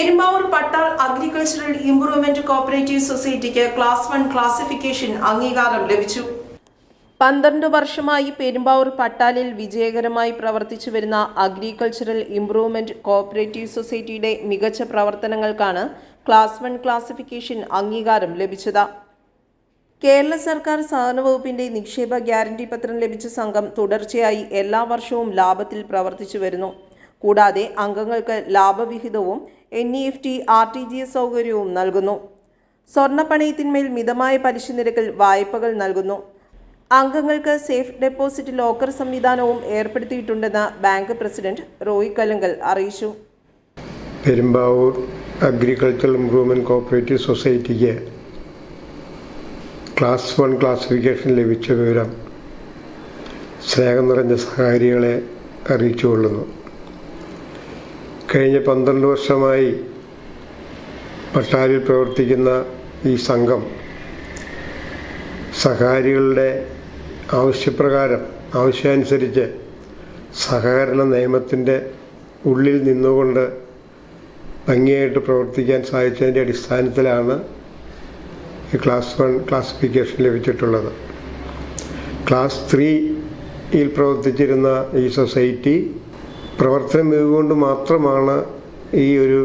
Perumbavoor Pattal agricultural improvement cooperative സൊസൈറ്റിക്ക് class one classification അംഗീകാരം ലഭിച്ചു. പന്ത്രണ്ട് വർഷമായി പെരുമ്പാവൂർ പട്ടാലിൽ വിജയകരമായി പ്രവർത്തിച്ചു വരുന്ന അഗ്രികൾച്ചറൽ ഇംപ്രൂവ്മെന്റ് കോപ്പറേറ്റീവ് സൊസൈറ്റിയുടെ മികച്ച പ്രവർത്തനങ്ങൾക്കാണ് ക്ലാസ് വൺ ക്ലാസിഫിക്കേഷൻ അംഗീകാരം ലഭിച്ചത്. കേരള സർക്കാർ സഹകരണ വകുപ്പിന്റെ നിക്ഷേപ ഗ്യാരണ്ടി പത്രം ലഭിച്ച സംഘം തുടർച്ചയായി എല്ലാ വർഷവും ലാഭത്തിൽ പ്രവർത്തിച്ചു വരുന്നു. കൂടാതെ അംഗങ്ങൾക്ക് ലാഭവിഹിതവും N E F T R T G S സൗകര്യവും നൽകുന്നു. സ്വർണപ്പണയത്തിന്മേൽ മിതമായ പലിശ നിരക്കിൽ വായ്പകൾ നൽകുന്നു. അംഗങ്ങൾക്ക് സേഫ് ഡെപ്പോസിറ്റ് ലോക്കർ സംവിധാനവും ഏർപ്പെടുത്തിയിട്ടുണ്ടെന്ന് ബാങ്ക് പ്രസിഡന്റ് റോയി കലങ്കൽ അറിയിച്ചു. പെരുമ്പാവൂർ അഗ്രികൾച്ചറൽ ഇംപ്രൂവ്മെന്റ് കോപ്പറേറ്റീവ് സൊസൈറ്റിക്ക് ക്ലാസ് വൺ ക്ലാസിഫിക്കേഷൻ ലഭിച്ച വിവരം സ്നേഹം നിറഞ്ഞ സഹകാരികളെ അറിയിച്ചുകൊള്ളുന്നു. കഴിഞ്ഞ പന്ത്രണ്ട് വർഷമായി പട്ടാരിൽ പ്രവർത്തിക്കുന്ന ഈ സംഘം സഹാരികളുടെ ആവശ്യപ്രകാരം ആവശ്യാനുസരിച്ച് സഹകരണ നിയമത്തിന്റെ ഉള്ളിൽ നിന്നുകൊണ്ട് ഭംഗിയായിട്ട് പ്രവർത്തിക്കാൻ സാധിച്ചതിന്റെ അടിസ്ഥാനത്തിലാണ് ഈ ക്ലാസ് വൺ ക്ലാസിഫിക്കേഷൻ ലഭിച്ചിട്ടുള്ളത്. ക്ലാസ് ത്രീയിൽ പ്രവർത്തിച്ചിരുന്ന ഈ സൊസൈറ്റി പ്രവർത്തനം മികവുകൊണ്ട് മാത്രമാണ് ഈ ഒരു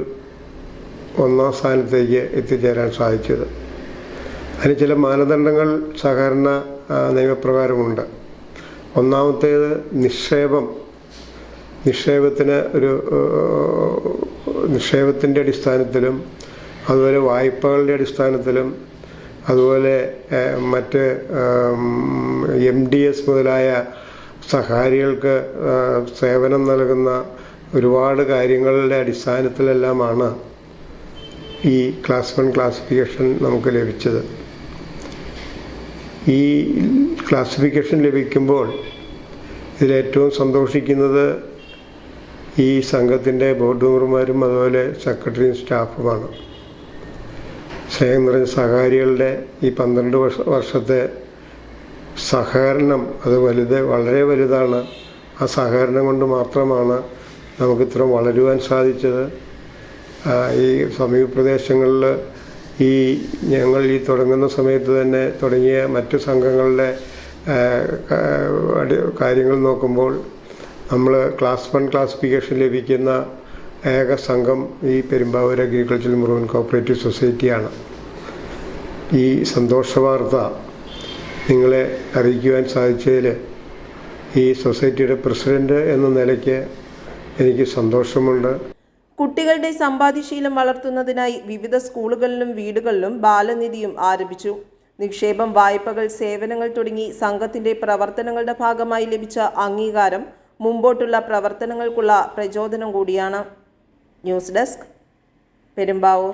ഒന്നാം സ്ഥാനത്തേക്ക് എത്തിച്ചേരാൻ സാധിച്ചത്. അതിന് ചില മാനദണ്ഡങ്ങൾ സഹകരണ നിയമപ്രകാരമുണ്ട്. ഒന്നാമത്തേത് നിക്ഷേപം. നിക്ഷേപത്തിന് ഒരു നിക്ഷേപത്തിന്റെ അടിസ്ഥാനത്തിലും അതുപോലെ വായ്പകളുടെ അടിസ്ഥാനത്തിലും അതുപോലെ മറ്റ് എം ഡി എസ് മുതലായ സഹാരികൾക്ക് സേവനം നൽകുന്ന ഒരുപാട് കാര്യങ്ങളുടെ അടിസ്ഥാനത്തിലെല്ലാമാണ് ഈ ക്ലാസ് വൺ ക്ലാസിഫിക്കേഷൻ നമുക്ക് ലഭിച്ചത്. ഈ ക്ലാസിഫിക്കേഷൻ ലഭിക്കുമ്പോൾ ഇതിലേറ്റവും സന്തോഷിക്കുന്നത് ഈ സംഘത്തിന്റെ ബോർഡ് മെമ്പർമാരും അതുപോലെ സെക്രട്ടറിയും സ്റ്റാഫുമാണ്. സ്നേഹം നിറഞ്ഞ സഹകാരികളുടെ ഈ പന്ത്രണ്ട് വർഷ വർഷത്തെ സഹകരണം അത് വലുത് വളരെ വലുതാണ്. ആ സഹകരണം കൊണ്ട് മാത്രമാണ് നമുക്ക് ഇത്ര വളരുവാൻ സാധിച്ചത്. ഈ സമീപ പ്രദേശങ്ങളിൽ ഈ ഞങ്ങൾ ഈ തുടങ്ങുന്ന സമയത്ത് തന്നെ തുടങ്ങിയ മറ്റു സംഘങ്ങളുടെ കാര്യങ്ങൾ നോക്കുമ്പോൾ നമ്മൾ ക്ലാസ് വൺ ക്ലാസിഫിക്കേഷൻ ലഭിക്കുന്ന ഏക സംഘം ഈ പെരുമ്പാവൂർ അഗ്രികൾച്ചർ ഇംപ്രൂവ്മെന്റ് കോപ്പറേറ്റീവ് സൊസൈറ്റിയാണ്. ഈ സന്തോഷ വാർത്ത നിങ്ങളെ അറിയിക്കുവാൻ സാധിച്ചതിൽ ഈ സൊസൈറ്റിയുടെ പ്രസിഡന്റ് എന്ന നിലയ്ക്ക് എനിക്ക് സന്തോഷമുണ്ട്. കുട്ടികളുടെ സമ്പാദ്യശീലം വളർത്തുന്നതിനായി വിവിധ സ്കൂളുകളിലും വീടുകളിലും ബാലനിധിയും ആരംഭിച്ചു. നിക്ഷേപം വായ്പകൾ സേവനങ്ങൾ തുടങ്ങി സംഘത്തിന്റെ പ്രവർത്തനങ്ങളുടെ ഭാഗമായി ലഭിച്ച അംഗീകാരം മുമ്പോട്ടുള്ള പ്രവർത്തനങ്ങൾക്കുള്ള പ്രചോദനം കൂടിയാണ്. News desk Perumbavoor.